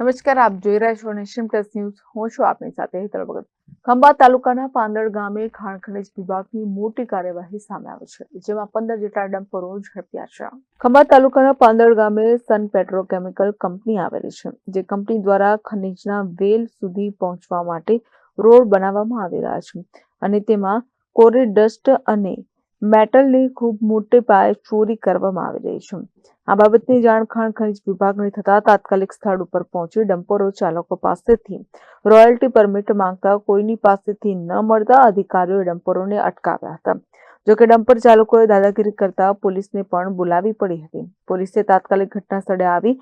નમસ્કાર, આપ જોઈ રહ્યા છો નેશન ન્યૂઝ. હું છું આપની સાથે હેતલ ભગત. ખંભાત તાલુકાના પાંદડ ગામે ખાણ ખનિજ વિભાગની મોટી કાર્યવાહી સામે આવી છે, જેમાં પંદર જેટલા ડમ્પરો ઝડપ્યા છે. ખંભાત તાલુકાના પાંદડ ગામે સન પેટ્રોકેમિકલ કંપની આવેલી છે, જે કંપની દ્વારા ખનિજના વેલ સુધી પહોંચવા માટે રોડ બનાવવામાં આવી રહ્યા છે અને તેમાં કોરી ડસ્ટ અને મેટલની ખૂબ મોટે પાયે ચોરી કરવામાં આવી રહી છે. આ બાબતની જાણ ખાણ ખનિજ વિભાગને થતા તાત્કાલિક સ્થળ ઉપર પહોંચી ડમ્પરો ચાલકો પાસેથી રોયલ્ટી પરમિટ માંગતા કોઈની પાસેથી ન મળતા અધિકારીઓએ ડમ્પરોને અટકાવ્યા હતા. જોકે ડમ્પર ચાલકોએ દાદાગીરી કરતા પોલીસને પણ બોલાવી પડી હતી. પોલીસે તાત્કાલિક ઘટના સ્થળે આવી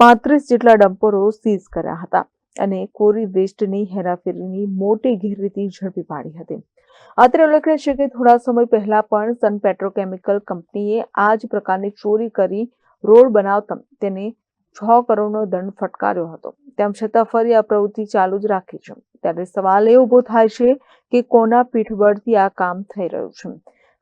પાંત્રીસ જેટલા ડમ્પરો સીઝ કર્યા હતા. અને કોરી વેસ્ટની હેરાફેરીની મોટી ગેરરીતિ ઝડપી પાડી હતી. અત્રે ઉલ્લેખનીય છે કે થોડા સમય પહેલા પણ સન પેટ્રોકેમિકલ કંપનીએ આ જ પ્રકારની ચોરી કરી રોડ બનાવતા તેને છ કરોડનો દંડ ફટકાર્યો હતો. તેમ છતાં ફરી આ પ્રવૃત્તિ ચાલુ જ રાખી છે. ત્યારે સવાલ એ ઊભો થાય છે કે કોના પીઠબળથી આ કામ થઈ રહ્યું છે?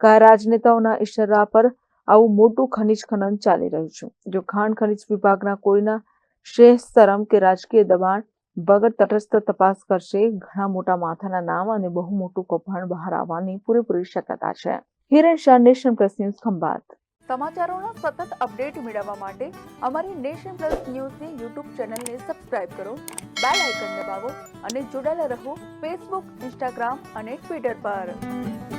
કયા રાજનેતાઓના ઇશારા પર આવું મોટું ખનિજ ખનન ચાલી રહ્યું છે? જો ખાણ ખનિજ વિભાગના કોઈના શ્રેષ્ઠ શરમ કે રાજકીય દબાણ વગર તટસ્થ તપાસ કરશે, ઘણા મોટા માથાના નામ અને બહુ મોટું કૌભાંડ બહાર આવવાની પૂરેપૂરી શક્યતા છે. Hiren Shah nation plus news Khambhat. સમાચારોના સતત અપડેટ મેળવવા માટે અમારી નેશન પ્લસ ન્યૂઝની યુટ્યુબ ચેનલને સબસ્ક્રાઇબ કરો, બેલ આઇકન દબાવો અને જોડાયેલા રહો ફેસબુક, ઇન્સ્ટાગ્રામ અને ટ્વિટર પર.